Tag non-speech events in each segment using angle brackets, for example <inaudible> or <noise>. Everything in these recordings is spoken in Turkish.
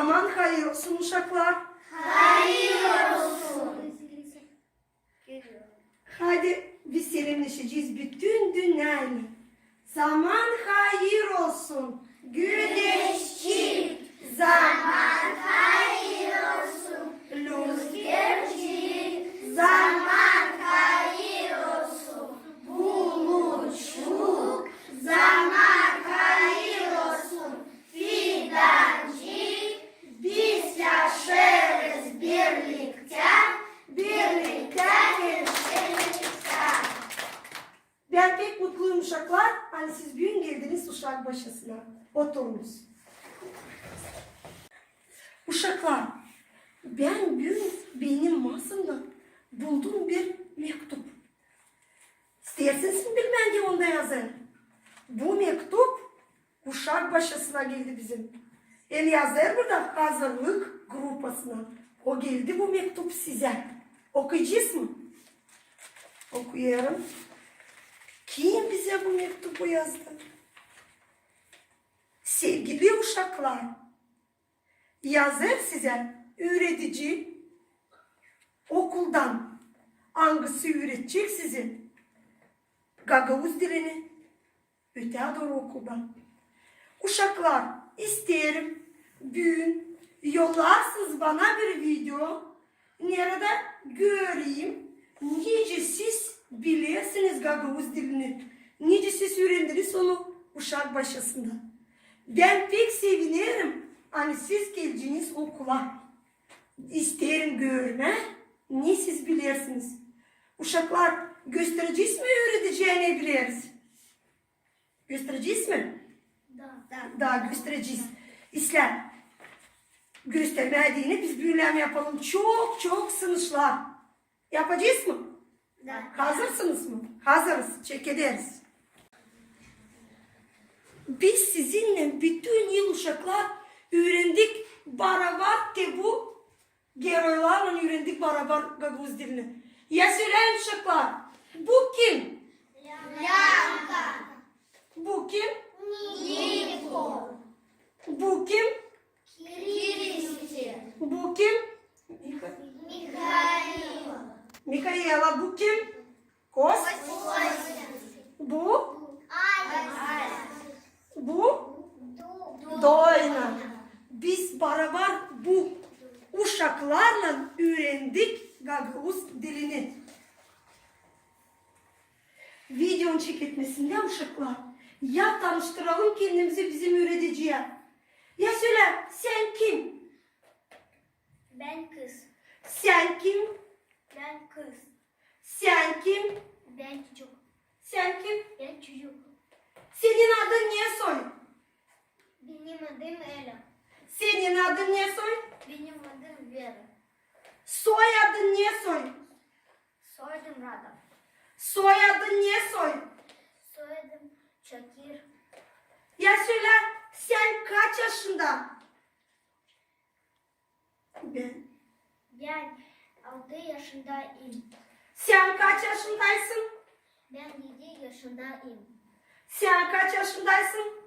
Zaman hayır olsun uşaklar. Hadi biz serinleşeceğiz bütün dünyayla. Zaman hayır olsun. Güneş çık. Zaman hayır olsun. Rüzgar çık. Zaman hayır olsun. Bulutçuk. Zaman hayır olsun. Fidancık. Biz yaşarız birlikte. Birlikte yaşarız. Ben pek mutluyum uşaklar. Hani siz bugün geldiniz uşak başısına. Oturunuz. Uşaklar, ben bugün benim masamda buldum bir mektup. İsterseniz mi bilmem ki onda yazın. Bu mektup uşak başısına geldi bizim. El yazar burada hazırlık grupasına. O geldi bu mektup size. Okuyacağız mı? Okuyarım. Kim bize bu mektubu yazdı? Sevgili uşaklar, yazar size öğretici okuldan hangisi öğretecek sizin? Gagavuz dilini öte doğru okuldan. Uşaklar isterim büyün yollarsınız bana bir video nerede göreyim nice siz bilirsiniz Gagavuz dilini nice siz öğrendiniz onu uşak başısında. Ben pek sevinirim hani siz geleceğiniz okula. İsterim görme ne siz bilirsiniz. Uşaklar göstereceğiz mi öğreteceğini biliriz. Göstereceğiz mi? Daha göstereceğiz. İslam göstermediğini biz büyülem yapalım. Çok çok sınışlar. Yapacağız mı? Hazırsınız mı? Hazırız. Çek ederiz. Biz sizinle bütün yıl uşaklar öğrendik barabar ki bu geroylarla öğrendik barabar gaguz dilini. Ya söyleyin uşaklar. Bu kim? Bu kim? Bu kim? Bu kim? Mikaela bu kim? Kos? Bu? Bu? Doyna. Biz beraber bu uşaklarla öğrendik Gagavuz dilini. Videonun çekilmesinde uşaklar. Ya tanıştıralım kendimizi bizim öğreticiye. Ya söyle sen kim? Ben kız. Sen kim? Ben kız. Sen kim? Ben çocuk. Sen kim? Ben çocuk. Senin adın ne soy? Benim adım Ela. Senin adın ne soy? Benim adım Vera. Soyadın ne soy? Soyadım Rada. Soyadın ne soy? Soyadım Şakir. Ya söyle sen kaç yaşında? Ben. Ben 6 yaşındayım. Sen kaç yaşındaysın? Ben 7 yaşındayım. Sen kaç yaşındaysın?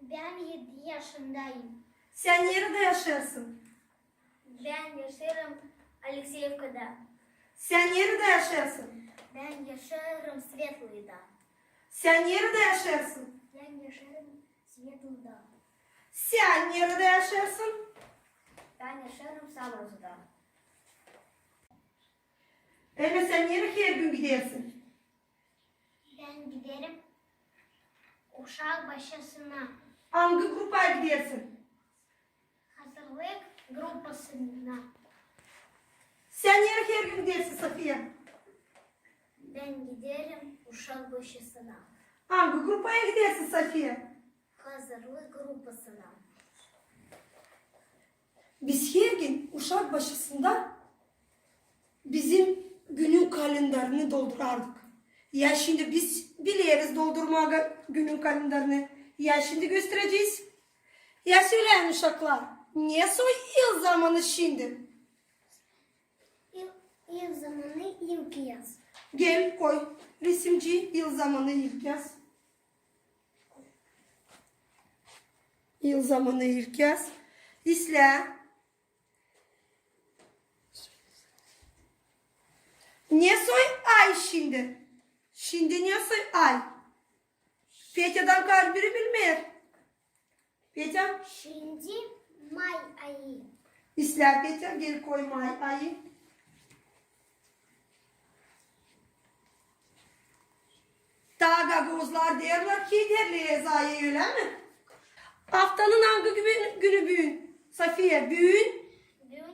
Ben 7 yaşındayım. Sen nerede yaşarsın? Ben yaşarım Alexeyevka'da. Sen nerede yaşarsın? Ben yaşarım Svetlı'da. Sen nerede yaşarsın? Ben yaşarım Svetlı'da. Sen nerede yaşarsın? Ben yaşarım Savruz'da. Elme sen nereye her gün gidersin? Ben giderim uşak başısına. Hangi grupa gidersin? Hazırlık grupasına. Sen nereye her gün gidersin Safiye? Ben giderim uşak başısına. Hangi grupaya gidersin Safiye? Hazırlık grupasına. Biz her gün uşak başısında bizim günün kalenderini doldurardık. Ya şimdi biz biliyoruz doldurmaya günün kalenderini. Ya şimdi göstereceğiz. Ya söyleyin uşaklar. Niye soy yıl zamanı şimdi? Yıl, yıl zamanı ilk yaz. Gel koy. Resimci yıl zamanı ilk yaz. Yıl zamanı ilk yaz. İsle. Ne soy ay şimdi? Şimdi ne soy ay? Petya'dan kaç biri bilmiyor. Petya, Şimdi May ayı. İsle Petya gel koyma ay, ayı. Daga gozlar derler ki derler ayı öyle mi? Haftanın hangi günü, günü büyün? Safiye büyün. Gün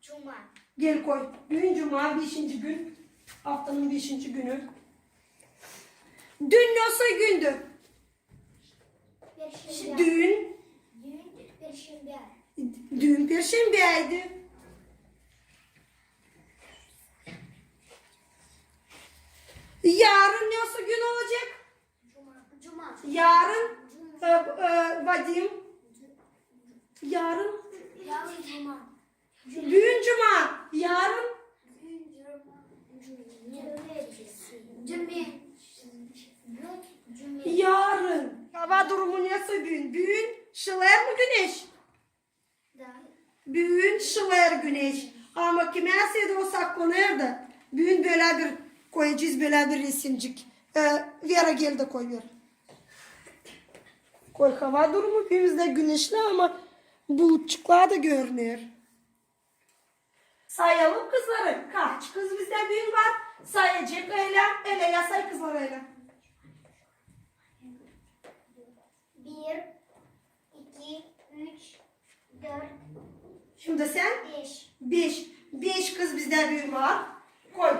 Cuma. Gel koy. Bugün cuma beşinci gün. Haftanın beşinci günü. Dün nasıl gündü? Dün, Perşembe. dün perşembeydi. Yarın nasıl gün olacak? Cuma. Cuma. Yarın e, e, Vadim. Yarın Yarın Cuma. bugün cuma. Yarın Gün Cuma. Cuma. Gün Cuma. yarın. Hava durumu nasıl bugün? Bugün şılar mı güneş? Bugün şılar güneş. Ama kime de o saklı nerede? Bugün böyle bir koyacağız böyle bir resimcik. Ee, Vera gel de koy ver. Koy hava durumu günümüzde güneşli ama bulutçuklar da görünüyor. Sayalım kızları. Kaç kız bizde bugün var? Sayacak öyle. Öyle ya say kızlar öyle. 3, 4, Şimdi sen 5. 5. 5 kız bizde büyük var. Koy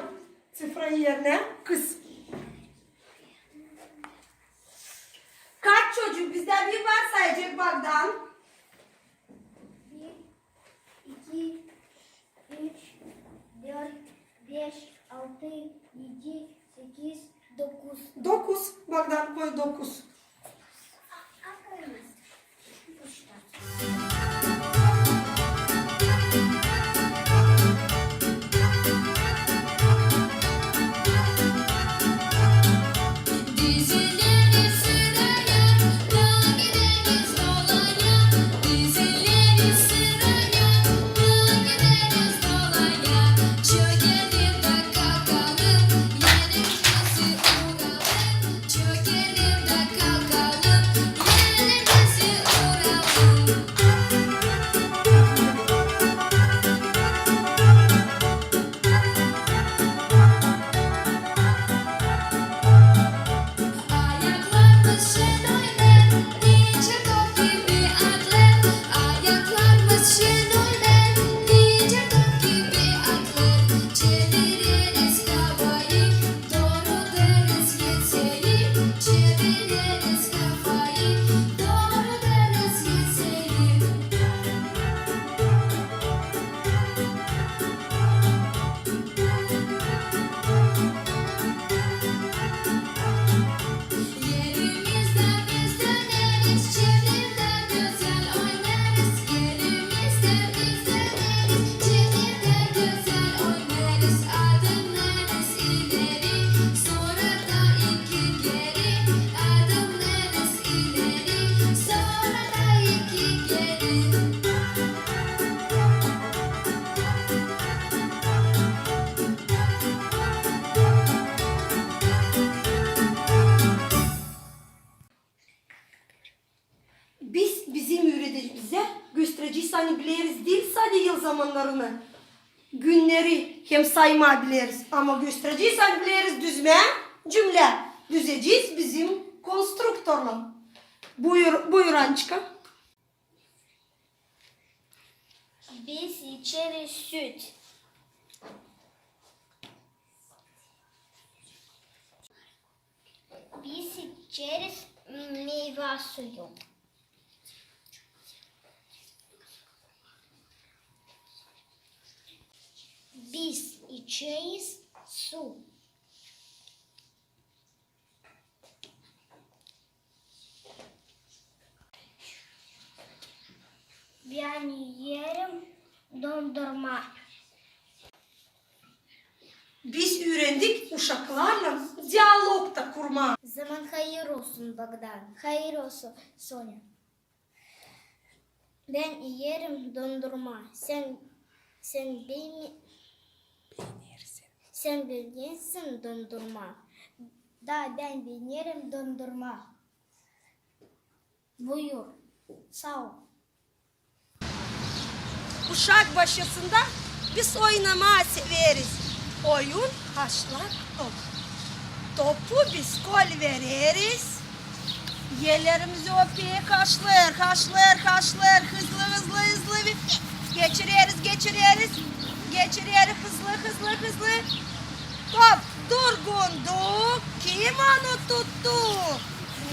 sıfırın yerine kız. Kaç çocuk bizde büyük var sayacak bakdan. 1, 2, 3, 4, 5, 6, 7, 8, 9. 9. Bakdan koy 9. Aferin. Zamanlarını. Günleri hem sayma biliriz ama göstereceğiz hani biliriz düzme cümle düzeceğiz bizim konstruktörle. Buyur, buyur Ançka. Biz içeriz süt. Biz içeriz meyve suyu. Içeriz su. Ben yerim dondurma. Biz öğrendik uşaklarla diyalog da kurma. Zaman hayır olsun Bogdan. Hayır olsun Sonya. Ben yerim dondurma. Sen sen beni sen bilirsin dondurma. Da ben bilirim dondurma. Buyur. Sağ ol. Uşak başısında biz oynama severiz. Oyun haşlak top. Topu biz gol veririz. Yerlerimizi öpüyor kaşlar, kaşlar, kaşlar. Hızlı hızlı hızlı. Geçiriyoruz, geçiriyoruz. Geçiriyoruz hızlı hızlı hızlı. Top durgundu. Kim onu tuttu?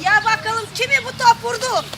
Ya bakalım kimi bu top vurdu? <laughs>